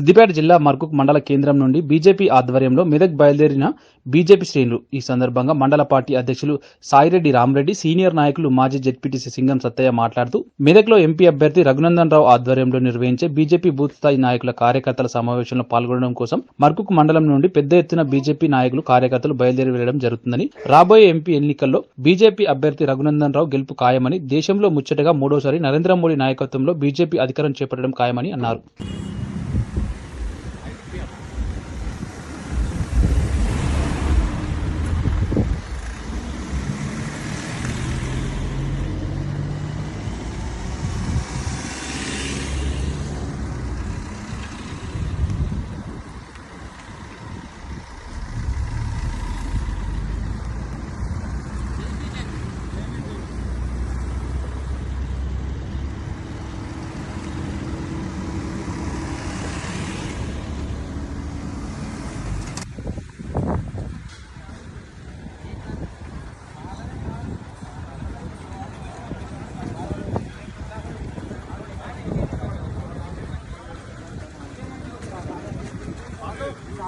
సిద్దిపేట జిల్లా మర్కుక్ మండల కేంద్రం నుండి బీజేపీ ఆధ్వర్యంలో మెదక్ బయలుదేరిన బీజేపీ శ్రేణులు ఈ సందర్భంగా మండల పార్టీ అధ్యక్షులు సాయిరెడ్డి రామరెడ్డి సీనియర్ నాయకులు మాజీ జెడ్పీటీసీ సింగం సత్తయ్య మాట్లాడుతూ మెదక్లో ఎంపీ అభ్యర్థి రఘునందన్ రావు ఆధ్వర్యంలో నిర్వహించే బీజేపీ బూత్ స్థాయి నాయకుల కార్యకర్తల సమావేశంలో పాల్గొనడం కోసం మర్కుక్ మండలం నుండి పెద్ద ఎత్తున బీజేపీ నాయకులు కార్యకర్తలు బయలుదేరి వెళ్ళడం జరుగుతుందని రాబోయే ఎంపీ ఎన్నికల్లో బీజేపీ అభ్యర్థి రఘునందన్ రావు గెలుపు ఖాయమని దేశంలో ముచ్చటగా మూడోసారి నరేంద్ర మోడీ నాయకత్వంలో బీజేపీ అధికారం చేపట్టడం ఖాయమని అన్నారు.